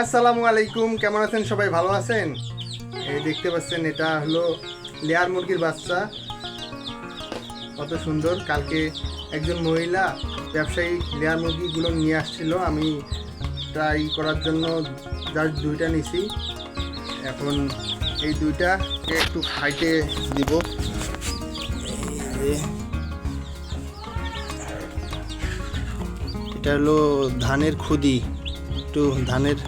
আসসালামু আলাইকুম, কেমন আছেন সবাই? ভালো আছেন? এই দেখতে পাচ্ছেন, এটা হলো লেয়ার মুরগির বাচ্চা। কত সুন্দর, কালকে একজন মহিলা ব্যবসায়ী লেয়ার মুরগিগুলো নিয়ে আসছিল। আমি ট্রাই করার জন্য জাস্ট দুইটা নিছি। এখন এই দুইটাকে একটু খাইতে দিব। এটা হলো ধানের খুদি। একটু ধানের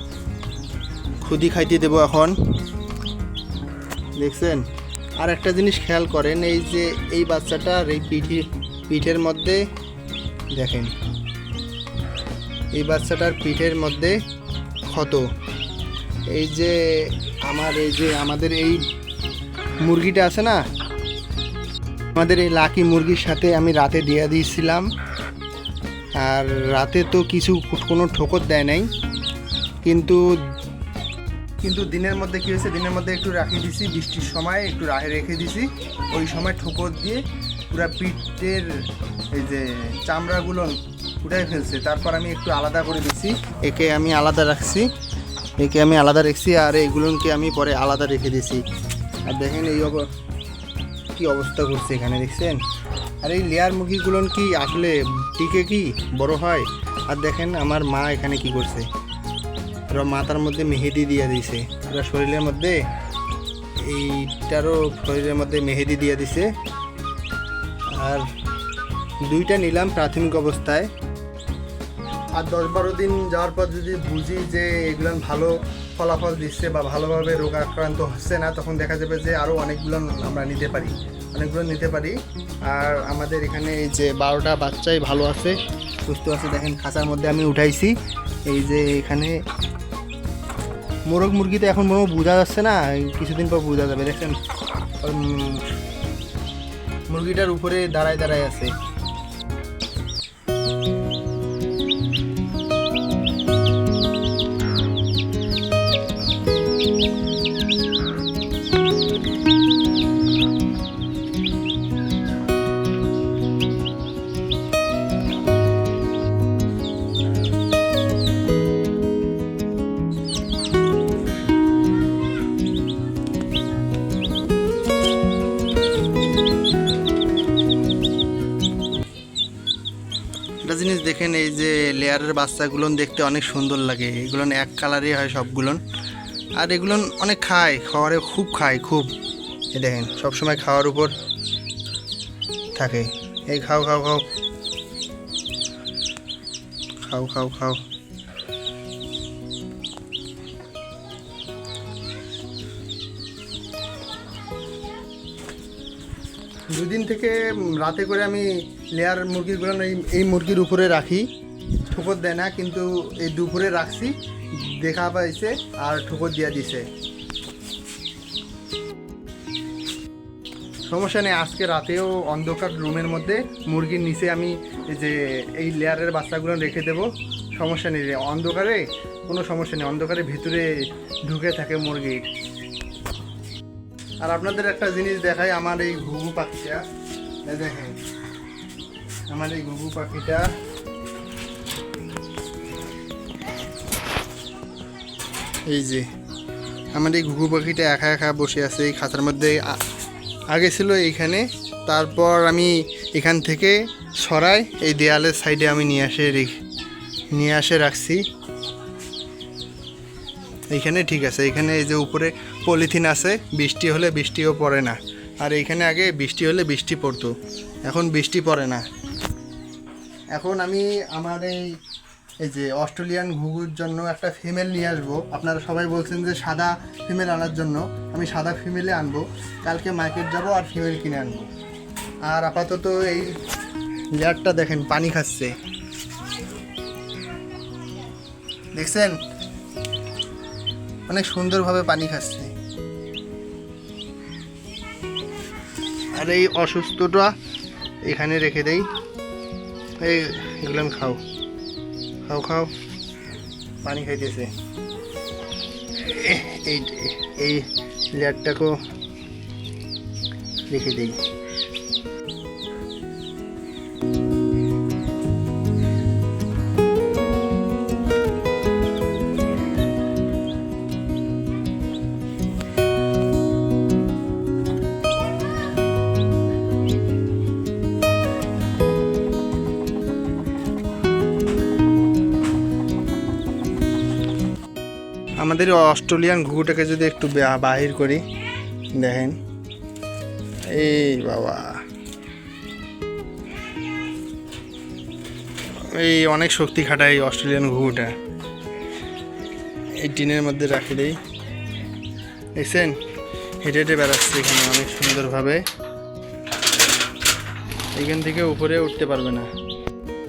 খুদি খাইতে দেবো এখন। দেখছেন? আর একটা জিনিস খেয়াল করেন, এই যে এই বাচ্চাটার এই পিঠি পিঠের মধ্যে, দেখেন। এই বাচ্চাটার পিঠের মধ্যে ক্ষত। এই যে আমার, এই যে আমাদের এই মুরগিটা আছে না? আমাদের এই লাকি মুরগির সাথে আমি রাতে দিয়ে দিয়েছিলাম। আর রাতে তো কিছু কোনো ঠোকর দেয় নাই। কিন্তু কিন্তু দিনের মধ্যে কী হয়েছে? দিনের মধ্যে একটু রাখি দিছি, বৃষ্টির সময় একটু রাহে রেখে দিছি। ওই সময় ঠোকর দিয়ে পুরা পিঠের এই যে চামড়াগুলো উঠাই ফেলছে। তারপর আমি একটু আলাদা করে দিছি। একে আমি আলাদা রাখছি, একে আমি আলাদা রেখেছি আর এইগুলোকে আমি পরে আলাদা রেখে দিছি। আর দেখেন এই কি অবস্থা করছে এখানে, দেখছেন? আর এই লেয়ার মুরগিগুলো কি আসলে টিকে কি? বড় হয়? আর দেখেন আমার মা এখানে কি করছে। ওরা মাথার মধ্যে মেহেদি দিয়ে দিছে। ওরা শরীরের মধ্যে, এইটারও শরীরের মধ্যে মেহেদি দিয়ে দিছে। আর দুইটা নিলাম প্রাথমিক অবস্থায়। আর দশ বারো দিন যাওয়ার পর যদি বুঝি যে এগুলো ভালো ফলাফল দিচ্ছে বা ভালোভাবে রোগ আক্রান্ত হচ্ছে না, তখন দেখা যাবে যে আরও অনেকগুলো আমরা নিতে পারি, অনেকগুলো নিতে পারি। আর আমাদের এখানে এই যে বারোটা বাচ্চাই ভালো আছে, সুস্থ আছে। দেখেন খাঁচার মধ্যে আমি উঠাইছি। এই যে এখানে মোরগ মুরগি তো এখন মনে বোঝা যাচ্ছে না কিছুদিন পর বোঝা যাবে, দেখেন। মুরগিটার উপরে দাঁড়ায় দাঁড়ায় আছে। লেয়ারের বাচ্চাগুলো দেখতে অনেক সুন্দর লাগে। এগুলো এক কালারই হয় সবগুলো আর এগুলো অনেক খায় খাওয়ারে খুব খায়, খুব। এই দেখেন, সবসময় খাওয়ার উপর থাকে। এই খাও খাও খাও। খাও খাও খাও। দুদিন থেকে রাতে করে আমি লেয়ার মুরগিগুলো এই এই মুরগির উপরে রাখি। ঠোকর দেয় না, কিন্তু এই দুপুরে রাখছি, দেখা পাইছে আর ঠোকর দিয়া দিছে। সমস্যা নেই, আজকে রাতেও অন্ধকার রুমের মধ্যে, মুরগির নিচে আমি যে, এই লেয়ারের বাচ্চাগুলো রেখে দেব, সমস্যা নেই রে। অন্ধকারে কোনো সমস্যা নেই, অন্ধকারে ভিতরে ঢুকে থাকে মুরগি। আর আপনাদের একটা জিনিস দেখাই, আমার এই ঘুঘু পাখিটা। দেখেন, আমার এই ঘুঘু পাখিটা এই যে, আমার এই ঘুঘু পাখিটা একা একা বসে আছে, এই খাঁচার মধ্যে আগে ছিল এইখানে, তারপর আমি এখান থেকে সরাই, এই দেয়ালের সাইডে আমি নিয়ে আসে নিয়ে আসে রাখছি। এইখানে ঠিক আছে এখানে এই যে উপরে পলিথিন আছে, বৃষ্টি হলে বৃষ্টিও পড়ে না। আর এইখানে আগে বৃষ্টি হলে বৃষ্টি পড়তো, এখন বৃষ্টি পড়ে না। এখন আমি আমার এই এই যে অস্ট্রেলিয়ান ঘুঘুর জন্য একটা ফিমেল নিয়ে আসব। আপনারা সবাই বলছেন যে সাদা ফিমেল আনার জন্য। আমি সাদা ফিমেলে আনব। কালকে মার্কেট যাব আর ফিমেল কিনে আনব। আর আপাতত এই লেয়ারটা দেখেন, পানি খাচ্ছে। দেখছেন? অনেক সুন্দরভাবে পানি খাচ্ছে। আর এই অসুস্থটা এখানে রেখে দেই। এই এগুলো খাও খাও খাও পানি খাইতেছে এ- এই এই লেয়ারটাকেও রেখে দেই আমাদের অস্ট্রেলিয়ান ঘুঘুটাকে যদি একটু বাহির করি, দেখেন। এই বাবা। এই অনেক শক্তি খাটায় অস্ট্রেলিয়ান ঘুঘুটা। এই টিনের মধ্যে রাখি দেই। দেখছেন? হেঁটে হেঁটে বেড়াচ্ছে এখানে অনেক সুন্দরভাবে। এখান থেকে উপরে উঠতে পারবে না।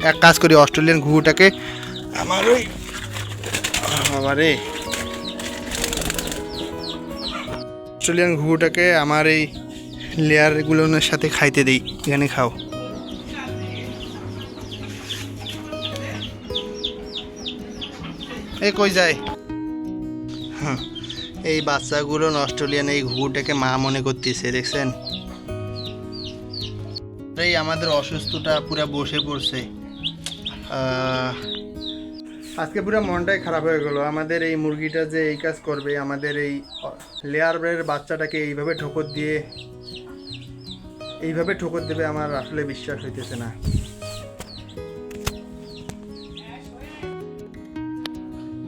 এক কাজ করি, অস্ট্রেলিয়ান ঘুঘুটাকে আমার ওই বাবারে অস্ট্রেলিয়ান ঘুঘুটাকে আমার এই লেয়ারগুলোর সাথে খাইতে দিই। এখানে খাও। এ কই যায়? হ্যাঁ, এই বাচ্চাগুলো অস্ট্রেলিয়ান এই ঘুঘুটাকে মা মনে করতেছে দেখছেন? এই আমাদের অসুস্থটা পুরা বসে পড়ছে। আজকে পুরো মনটাই খারাপ হয়ে গেল। আমাদের এই মুরগিটা যে এই কাজ করবে আমাদের এই লেয়ারের বাচ্চাটাকে এইভাবে ঠোকর দিয়ে, এইভাবে ঠোকর দেবে আমার আসলে বিশ্বাস হইতেছে না।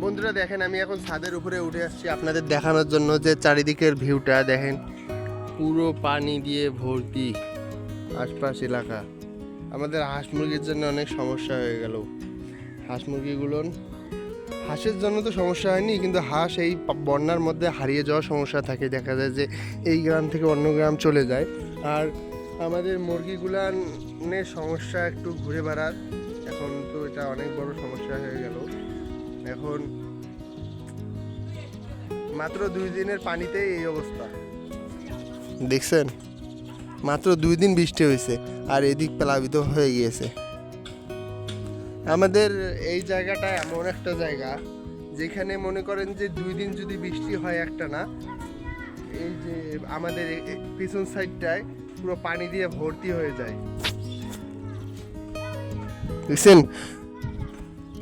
বন্ধুরা দেখেন, আমি এখন ছাদের উপরে উঠে আসছি আপনাদের দেখানোর জন্য যে চারিদিকের ভিউটা। দেখেন, পুরো পানি দিয়ে ভর্তি আশপাশ এলাকা। আমাদের হাঁস মুরগির জন্য অনেক সমস্যা হয়ে গেল। হাঁস মুরগিগুলো হাঁসের জন্য তো সমস্যা হয়নি, কিন্তু হাঁস এই বন্যার মধ্যে হারিয়ে যাওয়ার সমস্যা থাকে। দেখা যায় যে এই গ্রাম থেকে অন্য গ্রাম চলে যায়। আর আমাদের মুরগিগুলানের সমস্যা একটু ঘুরে বেড়ার। এখন তো এটা অনেক বড় সমস্যা হয়ে গেল। এখন মাত্র দুই দিনের পানিতেই এই অবস্থা। দেখছেন? মাত্র দুই দিন বৃষ্টি হয়েছে, আর এদিক প্লাবিত হয়ে গিয়েছে। আমাদের এই জায়গাটা এমন একটা জায়গা যেখানে মনে করেন যে দুই দিন যদি বৃষ্টি হয় একটা না, এই যে আমাদের পিছন সাইডটায় পুরো পানি দিয়ে ভর্তি হয়ে যায়। দেখছেন?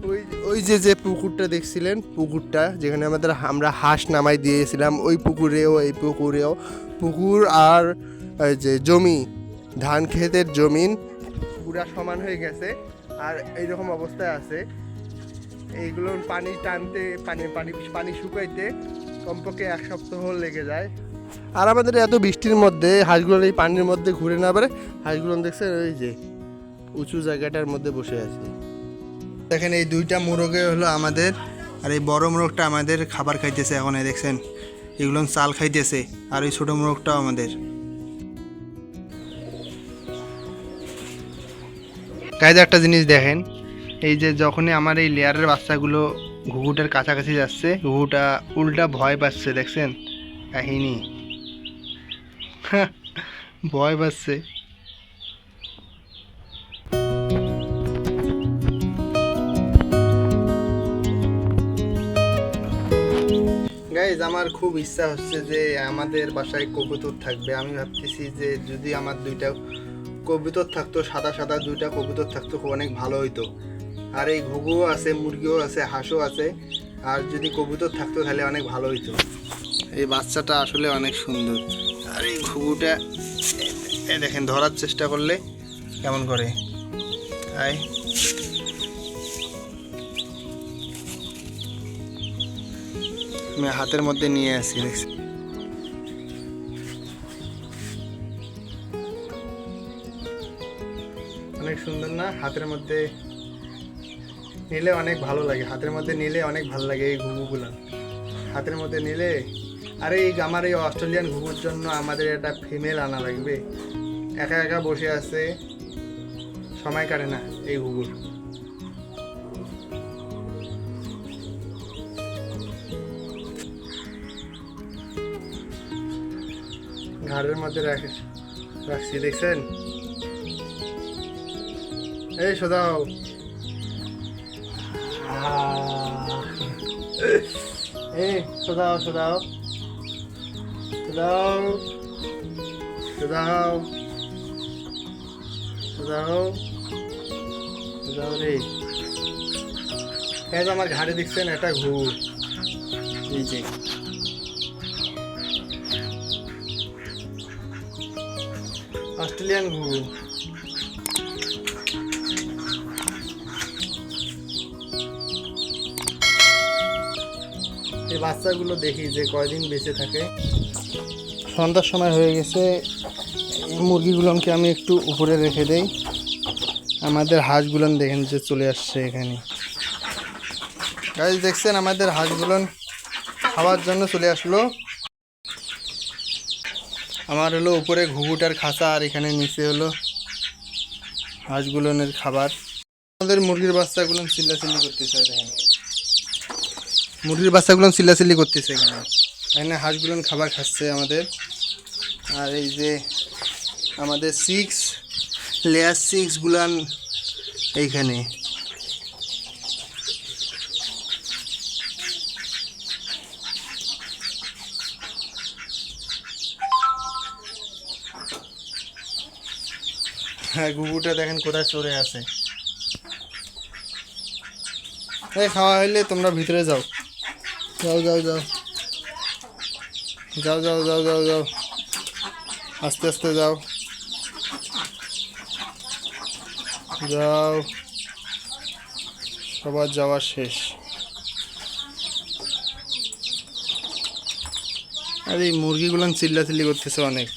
ওই ওই যে যে পুকুরটা দেখছিলেন? পুকুরটা যেখানে আমাদের আমরা হাঁস নামাই দিয়েছিলাম, ওই পুকুরেও, এই পুকুরেও পুকুর আর যে জমি, ধান ক্ষেতের জমিন পুরা সমান হয়ে গেছে আর এইরকম অবস্থায় আছে। এইগুলো পানি টানতে, পানি পানি পানি শুকাইতে কমপক্ষে এক সপ্তাহ লেগে যায়। আর আমাদের এত বৃষ্টির মধ্যে, হাঁসগুলো এই পানির মধ্যে ঘুরে না পারে হাঁসগুলো দেখছে ওই যে উঁচু জায়গাটার মধ্যে বসে আছে। দেখেন এই দুইটা মোরগে হলো আমাদের, আর এই বড় মোরগটা আমাদের খাবার খাইতেছে এখন, এই দেখছেন? এগুলো চাল খাইতেছে, আর ওই ছোটো মোরগটাও আমাদের। কায়দা একটা জিনিস দেখেন, এই যে যখনই আমার এই লেয়ারের বাচ্চাগুলো ঘুঘুটার কাছাকাছি যাচ্ছে, ঘুঘুটা উল্টা ভয় পাচ্ছে, দেখছেন? কাহিনী। ভয় পাচ্ছে। গাইজ আমার খুব ইচ্ছা হচ্ছে যে আমাদের বাসায় কবুতর থাকবে। আমি ভাবতেছি যে যদি আমার দুইটা কবুতর থাকতো, সাদা সাদা দুইটা কবুতর থাকতো, খুব অনেক ভালো হইতো। আর এই ঘুঘুও আছে, মুরগিও আছে, হাঁসও আছে, আর যদি কবুতর থাকতো তাহলে অনেক ভালো হইতো। এই বাচ্চাটা আসলে অনেক সুন্দর। আর এই ঘুঘুটা এই দেখেন, ধরার চেষ্টা করলে কেমন করে? আয় আমি হাতের মধ্যে নিয়ে আসি দেখছি অনেক সুন্দর না? হাতের মধ্যে নিলে অনেক ভালো লাগে। হাতের মধ্যে নিলে অনেক ভালো লাগে এই ঘুঘুগুলো। হাতের মধ্যে নিলে, আরে এই আমার এই অস্ট্রেলিয়ান ঘুঘুর জন্য আমাদের একটা ফিমেল আনা লাগবে। একা একা বসে আছে, সময় কাটে না এই ঘুঘুর। ঘাড়ের মধ্যে রাখে রাখছি, দেখছেন? এই সদাও এই সদাও সদাও সদাও সদাও সদাও সদাও রে। এই যে আমার ঘাড়ে দেখছেন এটা ঘুর এই যে। অস্ট্রেলিয়ান ঘুঘু এই বাচ্চাগুলো দেখি যে কয়দিন বেঁচে থাকে। সন্ধ্যার সময় হয়ে গেছে মুরগিগুলোকে আমি একটু উপরে রেখে দেই। আমাদের হাঁসগুলো দেখেন যে চলে আসছে এখানে। গাছ দেখছেন আমাদের হাঁসগুলো খাওয়ার জন্য চলে আসলো। আমার হলো উপরে ঘুঘুটার খাঁচা আর এখানে নিচে হলো হাঁসগুলোনের খাবার। আমাদের মুরগির বাচ্চাগুলো চিল্লা চিল্লাচিল্লি করতেছে, দেখেন। মুরগির বাচ্চাগুলো চিল্লাচিল্লি করতেছে এখানে। এখানে হাঁসগুলো খাবার খাচ্ছে আমাদের। আর এই যে আমাদের সিক্স লেয়ার সিক্স গুলান এইখানে। হ্যাঁ গুগুটা দেখেন কোথায় চড়ে আছে। এই খাওয়া হইলে তোমরা ভিতরে যাও। যাও যাও যাও। যাও যাও যাও যাও যাও। আস্তে আস্তে যাও। যাও। সবার যাওয়া শেষ। আর, এই মুরগিগুলো চিল্লাচিল্লি করতেছে অনেক।